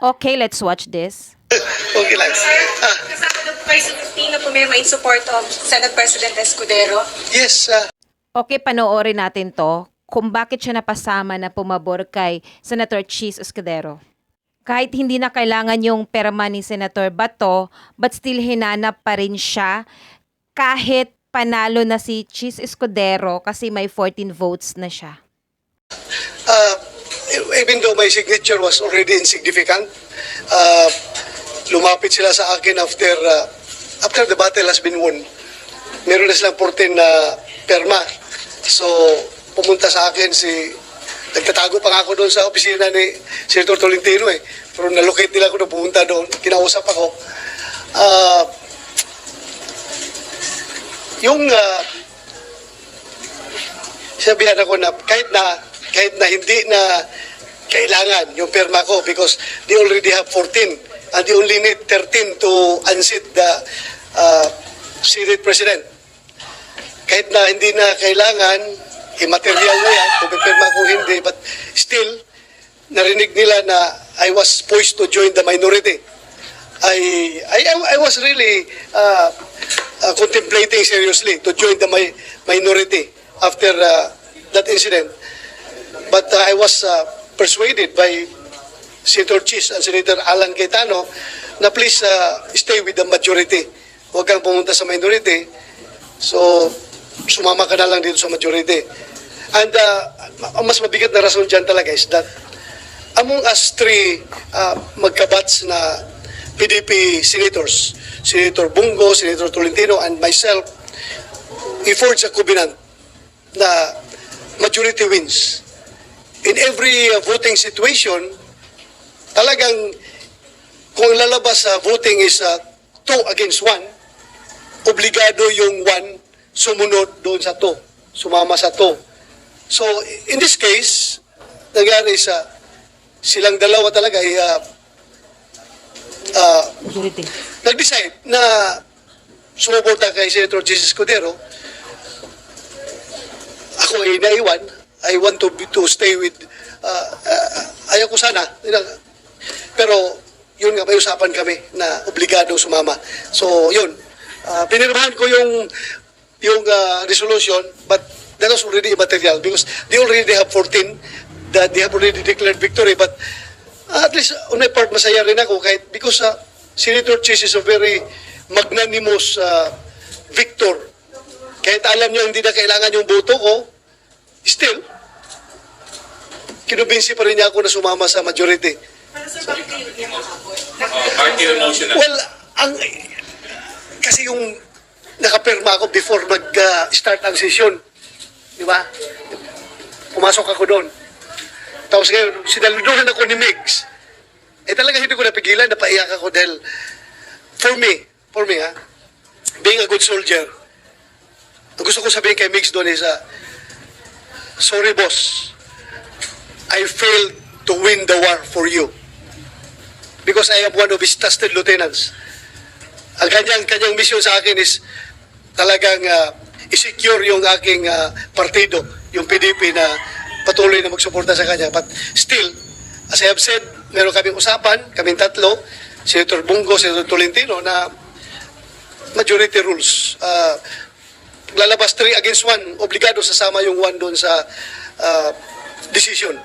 Okay, let's watch this. Okay lang. Ah, Kasama daw po kayo sa 15 na pumirma in support of Senate President Escudero. yes, ah, Okay, panoorin natin to kung bakit siya napasama na pumabor kay Senator Cheese Escudero. Kahit hindi na kailangan yung perma ni Senator Bato, but still hinanap pa rin siya kahit panalo na si Cheese Escudero kasi may 14 votes na siya. uh, even though my signature was already insignificant, uh, lumapit sila sa akin after uh, after the battle has been won. Meron na silang 14 na perma. So, pumunta sa akin si Nagtatago pa nga ako doon sa opisina ni Senator Tolentino eh. Pero nalocate nila ako na pumunta doon. Kinausap ako. Ah, yung uh, sabihan ako na kahit na kahit na hindi na kailangan yung perma ko because they already have 14 and they only need 13 to unseat the uh, Senate President. Kahit na hindi na kailangan, immaterial na yan, kung pipirma ko hindi, but still, narinig nila na I was poised to join the minority. I I, I was really uh, uh, contemplating seriously to join the mi- minority after uh, that incident. But uh, I was uh, persuaded by Senator Chis and Senator Alan Cayetano na please uh, stay with the majority. Huwag kang pumunta sa minority. So, sumama ka na lang dito sa majority. And uh, mas mabigat na rason dyan talaga is that among us three uh, magkabats na PDP senators, Senator Bungo, Senator Tolentino, and myself, we forged a covenant na majority wins. In every uh, voting situation, talagang kung lalabas sa voting is uh, two against one, obligado yung one sumunod doon sa two, sumama sa two. So, in this case, nangyari sa silang dalawa talaga ay uh, uh, Majority. nag-decide na sumuporta kay Senator Jesus Cordero. Ako ay naiwan. I want to be, to stay with uh, uh, ayaw ko sana. Pero yun nga, may usapan kami na obligado sumama. So, yun. Uh, pinirmahan ko yung yung uh, resolution, but that was already immaterial because they already have 14 that they have already declared victory. But uh, at least, on my part, masaya rin ako kahit because uh, Senator Chase is a very magnanimous uh, victor. Kahit alam niyo hindi na kailangan yung boto ko, still, kinumbinsi pa rin niya ako na sumama sa majority. Pero sir, bakit kayo hindi makabot? Uh, party emotional. Well, ang kasi yung nakapirma ako before mag-start ang session. Di ba? Pumasok ako doon. Tapos ngayon, sinaluduhan ako ni Migs. Eh talaga hindi ko napigilan, napaiyak ako dahil for me, for me ha, being a good soldier, gusto ko sabihin kay Migs doon is, uh, sorry boss, I failed to win the war for you because I am one of his trusted lieutenants. Ang kanyang, kanyang mission sa akin is talagang uh, i-secure yung aking uh, partido, yung PDP na patuloy na magsuporta sa kanya. But still, as I have said, meron kaming usapan, kaming tatlo, Senator Bungo, Senator Tolentino, na majority rules. Uh, lalabas 3 against 1, obligado sasama yung 1 doon sa uh, decision.